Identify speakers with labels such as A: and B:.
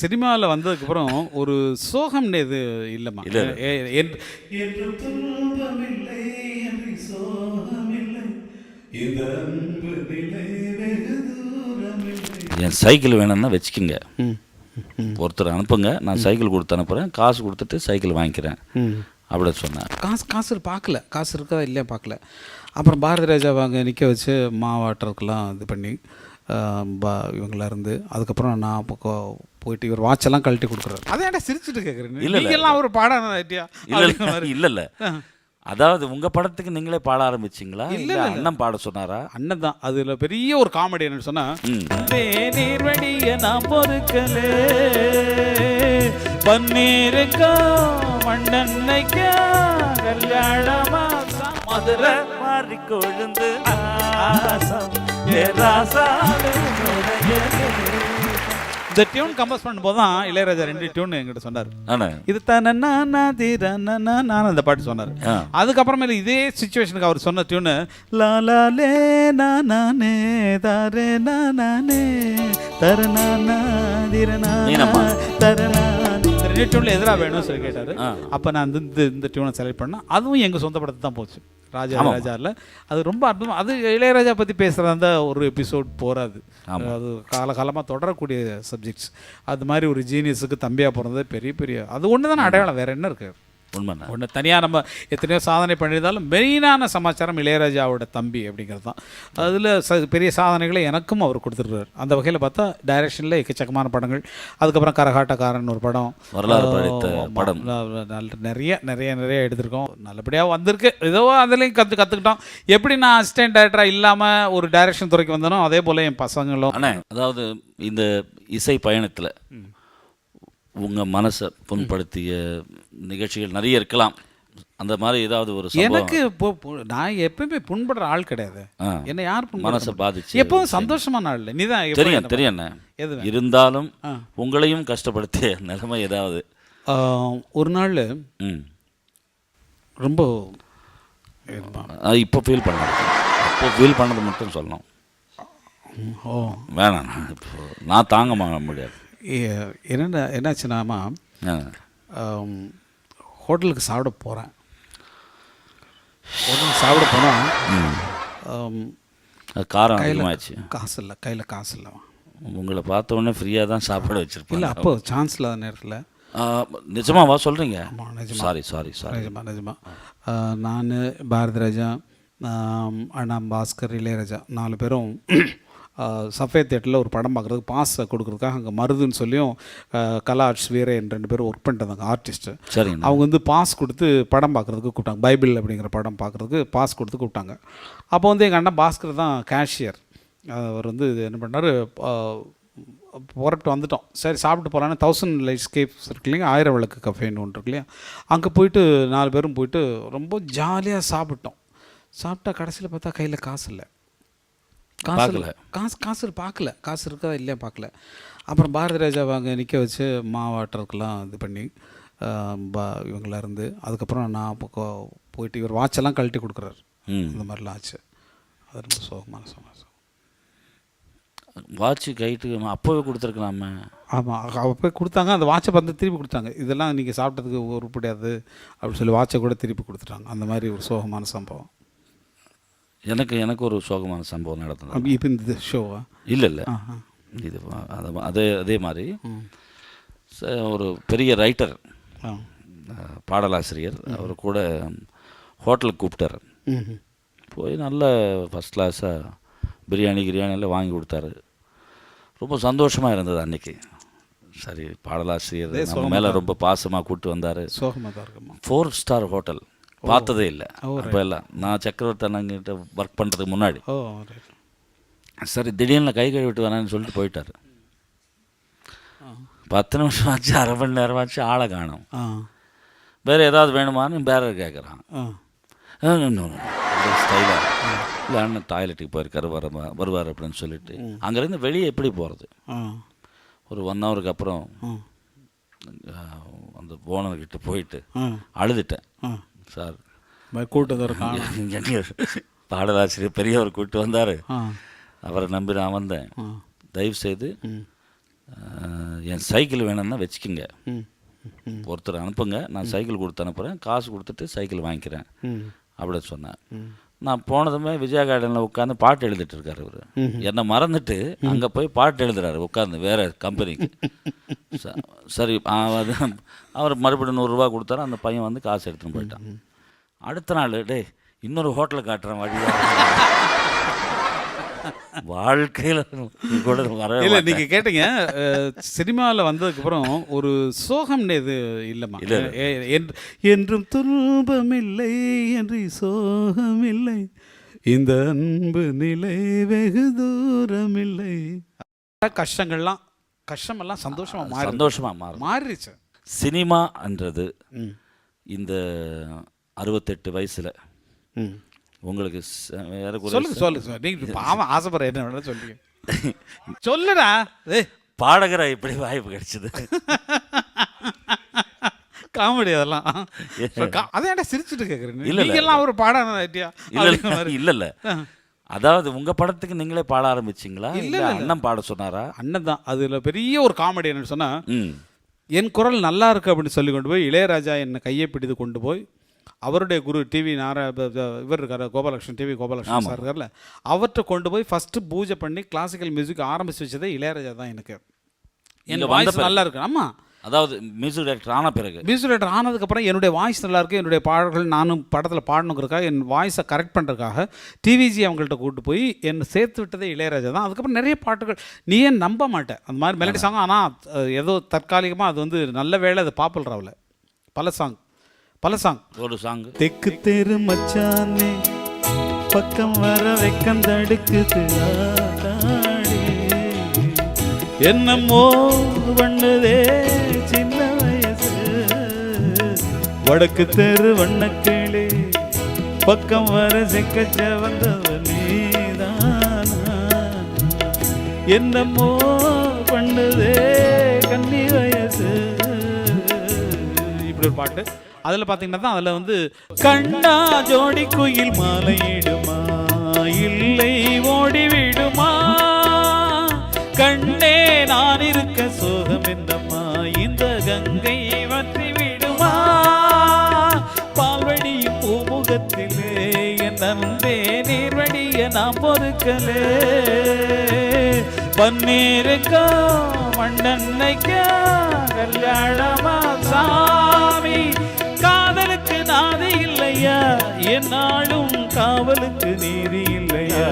A: சினிமாவில் வந்ததுக்கப்புறம் ஒரு சோகம்னு இது இல்லைம்மா. என்-
B: சைக்கிள் வேணும்னா வச்சுக்கோங்க.
A: ம், ம்,
B: ஒருத்தர் அனுப்புங்க. நான் சைக்கிள் கொடுத்து அனுப்புகிறேன் காசு கொடுத்துட்டு சைக்கிள் வாங்கிக்கிறேன். அப்படி சொன்னேன்
A: காசு காசு பார்க்கல. காசு இருக்கா இல்லையா பார்க்கல. அப்புறம் பாரதி ராஜா அங்கே நிற்க வச்சு மாவாட்டருக்கெல்லாம் இது பண்ணி இருந்து. அதுக்கப்புறம் நான் போயிட்டு இவர் வாட்செல்லாம் கழட்டி கொடுக்குறாரு. அதை ஏன்டா சிரிச்சுட்டு கேட்குறேன்
B: இல்ல, இல்ல.
A: நீங்கெல்லாம் ஒரு பாடம்
B: இல்ல இல்ல. இல்ல அதாவது உங்க படத்துக்கு நீங்களே பாட ஆரம்பிச்சிங்களா?
A: இல்ல.
B: அண்ணன் பாட சொன்னாரா?
A: அண்ணன் தான். அதுல பெரிய ஒரு காமெடி என்னன்னு சொன்னா. நீர்வடிய நான் பொறுக்கலே பன்னீருக்கா மண்ணெண்ணைக்கா கல்யாணமா
B: மதுரை மாறி கொழுந்து
A: இந்த டியூன் கம்போஸ் பண்ணும்போது தான் இளையராஜா ரெண்டு டியூன் என்கிட்ட சொன்னார். இது தானே தீர நான் அந்த பாட்டு சொன்னார். அதுக்கப்புறமேல இதே சுச்சுவேஷனுக்கு அவர் சொன்ன டியூனு லா லா லே நா நானே தாரே நானே தர நா நா தீர நா
B: நீனம்மா.
A: தர நா இந்த ரெண்டு டியூனில் எதிராக வேணும்னு சொல்லி கேட்டார். அப்போ நான் இந்த இந்த டியூனை செலக்ட் பண்ணேன். அதுவும் எங்கள் சொந்த படத்தை தான் போச்சு. ராஜா. ராஜாவில் அது ரொம்ப அற்புதம் அது இளையராஜா பற்றி பேசுகிற அந்த ஒரு எபிசோட் போகாது. அது காலகாலமாக தொடரக்கூடிய சப்ஜெக்ட்ஸ் அது மாதிரி ஒரு ஜீனியஸுக்கு தம்பியாக பிறந்தது பெரிய பெரிய அது ஒன்று தானே அடையாளம் வேற என்ன இருக்குது
B: உண்மைண்ணா
A: ஒன்று தனியாக நம்ம எத்தனையோ சாதனை பண்ணியிருந்தாலும் மெயினான சமாச்சாரம் இளையராஜாவோட தம்பி அப்படிங்கிறது தான். அதில் ச பெரிய சாதனைகளை எனக்கும் அவர் கொடுத்துருக்காரு. அந்த வகையில் பார்த்தா டைரக்ஷனில் எக்கச்சக்கமான படங்கள். அதுக்கப்புறம் கரகாட்டக்காரன் ஒரு படம்.
B: வரலாறு. படம்.
A: நிறைய நிறைய நிறைய எடுத்திருக்கோம். நல்லபடியாக வந்திருக்கு. ஏதோ அதுலேயும் கற்று கற்றுக்கிட்டோம் எப்படி நான் அசிஸ்டன்ட் டைரக்டராக இல்லாமல் ஒரு டைரக்ஷன் துறைக்கு வந்தனோ அதே போல் என் பசங்களும்
B: அதாவது இந்த இசை பயணத்துல உங்க மனசை புண்படுத்திய நிகழ்ச்சிகள் நிறைய இருக்கலாம். அந்த மாதிரி ஏதாவது ஒரு
A: எனக்கு இப்போ பு- நான் எப்பவுமே புண்படுற ஆள் கிடையாது. என்ன யார்
B: மனசை? பாதிச்சு.
A: எப்பவும் சந்தோஷமான இல்லை. நீ தான்
B: தெரியும்
A: என்ன-
B: தெரியும்
A: வேணும்?
B: இருந்தாலும். உங்களையும் கஷ்டப்படுத்திய நிலைமை ஏதாவது?
A: ஒரு நாள் ரொம்ப
B: இப்போ ஃபீல் பண்ணது. இப்போ ஃபீல் பண்ணது மட்டும் சொல்லணும்.
A: ஓ.
B: வேணாம் இப்போ நான் தாங்க முடியாது.
A: என்னென்ன. ஆம், ஹோட்டலுக்கு சாப்பிட போகிறேன் ஹோட்டலுக்கு சாப்பிட போனால்
B: காரம் அதிகமாகிடுச்சு
A: காசு இல்லை கையில் காசு இல்லை.
B: உங்களை பார்த்த உடனே ஃப்ரீயாக தான் சாப்பாடு
A: இல்லை
B: வச்சுருப்பேன்
A: அப்போ சான்ஸ் இல்லாத நேரத்தில்.
B: நிஜமாவா சொல்கிறீங்க சாரி சாரி சாரி
A: நிஜமா. நிஜமா நான் பாரதி ராஜா ஆம், அண்ணா பாஸ்கர் இளையராஜா நாலு பேரும் சஃபே தேட்டரில் ஒரு படம் பார்க்குறதுக்கு பாஸ் கொடுக்குறதுக்காக அங்கே மருதுன்னு சொல்லியும் கலா ஆர்ட்ஸ் வீரன் ரெண்டு பேரும் ஒர்க் பண்ணிட்டு இருந்தாங்க ஆர்டிஸ்ட்டு
B: சரிங்கண்ணா.
A: அவங்க வந்து பாஸ் கொடுத்து படம் பார்க்குறதுக்கு கூப்பிட்டாங்க. பைபிள் அப்படிங்கிற படம் பார்க்குறதுக்கு பாஸ் கொடுத்து கூப்பிட்டாங்க. அப்போ வந்து எங்கள் அண்ணன் பாஸ்கர் தான் கேஷியர் அவர் வந்து என்ன பண்ணார் புறப்பட்டு வந்துட்டோம். சரி சாப்பிட்டு போகலான்னு தௌசண்ட் லைட் ஸ்கேப்ஸ் இருக்கு இல்லையா ஆயிரம் விளக்கு கஃபேன்னு ஒன்று இருக்கு இல்லையா? அங்கே போயிட்டு நாலு பேரும் போயிட்டு ரொம்ப ஜாலியாக சாப்பிட்டோம். சாப்பிட்டா கடைசியில் பார்த்தா கையில் காசு இல்லை. காசு. காசு காசு பார்க்கல. காசு இருக்கா இல்லையா பார்க்கல. அப்புறம் பாரதி ராஜா அங்கே நிற்க வச்சு மாவாட்டருக்கெல்லாம் இது பண்ணி பா இவங்களாம் இருந்து அதுக்கப்புறம் நான் போயிட்டு இவர் வாட்செல்லாம் கழட்டி கொடுக்குறாரு. இந்த மாதிரிலாம் ஆச்சு. அது ரொம்ப சோகமான சமாச்சாரம்
B: வாட்ச் கைட்டு அப்போவே கொடுத்துருக்கலாமே.
A: ஆமாம் அவ போய் கொடுத்தாங்க அந்த வாட்சை வந்து திருப்பி கொடுத்தாங்க. இதெல்லாம் நீங்கள் சாப்பிட்டதுக்கு உருப்படியாது அப்படின்னு சொல்லி வாட்சை கூட திருப்பி கொடுத்துட்டாங்க. அந்த மாதிரி ஒரு சோகமான சம்பவம்.
B: எனக்கு எனக்கு ஒரு சோகமான சம்பவம் நடந்தது.
A: இப்போ இந்த ஷோவா
B: இல்லை இல்லை. இது அது அதே அதே மாதிரி. ஒரு பெரிய ரைட்டர் பாடலாசிரியர். அவர் கூட ஹோட்டலுக்கு கூப்பிட்டாரு. போய் நல்ல ஃபஸ்ட் கிளாஸாக பிரியாணி கிரியாணி எல்லாம் வாங்கி கொடுத்தாரு. ரொம்ப சந்தோஷமாக இருந்தது அன்னைக்கு. சரி பாடலாசிரியர் நம்ம மேலே ரொம்ப பாசமாக கூப்பிட்டு வந்தார். ஃபோர் ஸ்டார் ஹோட்டல் பார்த்ததே இல்லை. அப்போ எல்லாம் நான் சக்கரவர்த்தி அண்ணங்கிட்ட ஒர்க் பண்ணுறதுக்கு முன்னாடி சரி திடீர்னு கை கழுவிட்டு வரேன்னு சொல்லிட்டு போயிட்டாரு. பத்து நிமிஷம் ஆச்சு அரை மணி நேரம் ஆச்சு ஆளை காணும்.
A: ஆ.
B: வேறு ஏதாவது வேணுமான்னு பேரர் கேட்குறான் ஸ்டைலாக இல்லை அண்ணன் டாய்லெட்டுக்கு போயிருக்காரு வர வருவார் அப்படின்னு சொல்லிட்டு. அங்கேருந்து வெளியே எப்படி போகிறது ஒரு ஒன் ஹவருக்கு அப்புறம் அந்த ஓனர்கிட்ட போயிட்டு அழுதுட்டேன். சார். எங்க பாடலாசிரியர் பெரியவர் கூப்பிட்டு வந்தார். அவரை நம்பி நான் வந்தேன். தயவு செய்து என் சைக்கிள் வேணும்னா வச்சுக்கோங்க. ஒருத்தர் அனுப்புங்க. நான் சைக்கிள் கொடுத்து அனுப்புகிறேன் காசு கொடுத்துட்டு சைக்கிள் வாங்கிக்கிறேன்.
A: ம்.
B: அப்படி சொன்னேன் நான் போனதுமே விஜயா கார்டனில் உட்காந்து பாட்டு எழுதிட்டு இருக்காரு இவர் என்னை மறந்துட்டு அங்கே போய் பாட்டு எழுதுறாரு உட்காந்து வேற கம்பெனிக்கு. சரி அவர் மறுபடியும் நூறுரூவா கொடுத்தாரு அந்த பையன் வந்து காசு எடுத்துன்னு போயிட்டான். அடுத்த நாள் டேய் இன்னொரு ஹோட்டலை காட்டுறேன் வழியா. வாழ்க்கையில் கூட வரவே
A: இல்ல
B: மாட்டேன்.
A: நீங்க கேட்டீங்க சினிமாவில் வந்ததுக்கப்புறம் ஒரு சோகம்னு இது இல்லைம்மா.
B: இல்ல,
A: என்றும் துன்பமில்லை என்று சோகமில்லை. இந்த அன்பு நிலை வெகு தூரமில்லை. கஷ்டங்கள்லாம் கஷ்டமெல்லாம் சந்தோஷமா மாறி
B: சந்தோஷமா மாறும்
A: மாறிடுச்சு.
B: சினிமான்றது இந்த அறுபத்தெட்டு வயசுல உங்களுக்கு
A: சொல்லுங்க சொல்லுங்க நீங்க பாவம் ஆசைப்படுற என்ன வேணாலும் சொல்லுங்க. சொல்லுடா.
B: பாடகரா எப்படி வாய்ப்பு கிடைச்சது.
A: காமெடி அதெல்லாம். கா- அதை ஏன்டா சிரிச்சுட்டு கேட்குறேன்
B: இல்ல,
A: ஒரு பாடம்
B: இல்ல இல்ல இல்ல அதாவது உங்க படத்துக்கு நீங்களே பாட ஆரம்பிச்சிங்களா?
A: இல்ல.
B: அண்ணன் பாட சொன்னாரா?
A: அண்ணன் தான். அதில் பெரிய ஒரு காமெடி என்னன்னு சொன்னா
B: ம்.
A: என் குரல் நல்லா இருக்கு அப்படின்னு சொல்லி கொண்டு போய் இளையராஜா என்னை கையை பிடித்து கொண்டு போய் அவருடைய குரு டிவி நாரா இவர் இருக்காரு கோபாலகிருஷ்ணன் டிவி கோபாலகிருஷ்ணன் சார் இருக்கார்ல. அவர்கிட்ட கொண்டு போய் ஃபஸ்ட்டு பூஜை பண்ணி கிளாசிக்கல் மியூசிக் ஆரம்பிச்சு வச்சதே இளையராஜா தான் எனக்கு.
B: இங்க
A: என்
B: வந்த
A: வாய்ஸ். நல்லா இருக்கு. ஆமாம்
B: அதாவது மியூசிக் டைரக்டர் ஆன பிறகு.
A: மியூசிக் டைரக்டர் ஆனதுக்கப்புறம் என்னுடைய வாய்ஸ் நல்லா இருக்கு. என்னுடைய பாடல்கள் நானும் படத்தில் பாடணுங்கிறதுக்காக என் வாய்ஸை கரெக்ட் பண்ணுறதுக்காக டிவிஜி அவங்கள்ட்ட கூட்டு போய் என்னை சேர்த்து விட்டதே இளையராஜா தான். அதுக்கப்புறம் நிறைய பாட்டுகள். நீ ஏன் நம்ப மாட்டேன் அந்த மாதிரி மெலடி சாங் ஆனால் ஏதோ தற்காலிகமாக அது வந்து நல்ல வேளை அது பாப்புலர் ராவில் பல சாங் பல சாங்
B: ஒரு சாங்
A: தெக்கு தெரு மச்சானே பக்கம் வர வெக்கம் தடுக்குது. என்னமோ பண்ணுதே சின்ன வயசு. வடக்கு தெரு வண்ணக்கிளி பக்கம் வர செக்கச்ச வந்தவ நீதானா என்னமோ பண்ணுதே கன்னி வயசு. இப்படி ஒரு பாட்டு. அதில் பார்த்தீங்கன்னா தான் அதில் வந்து கண்ணா ஜோடி குயில் மாலையிடுமா? இல்லை ஓடி விடுமா கண்ணே நான் இருக்க சோகம் என்னம்மா? இந்த கங்கை வற்றி விடுமா பால்வடியும் பூமுகத்திலே என் அன்பே நீர்வடிய நாம் பொறுக்கலே. பன்னீருக்கா மண்ணெண்ணைக்கா கல்யாணமா சாமி? காதலுக்கு நாதி இல்லையா என்னாலும் காவலுக்கு நீதி இல்லையா?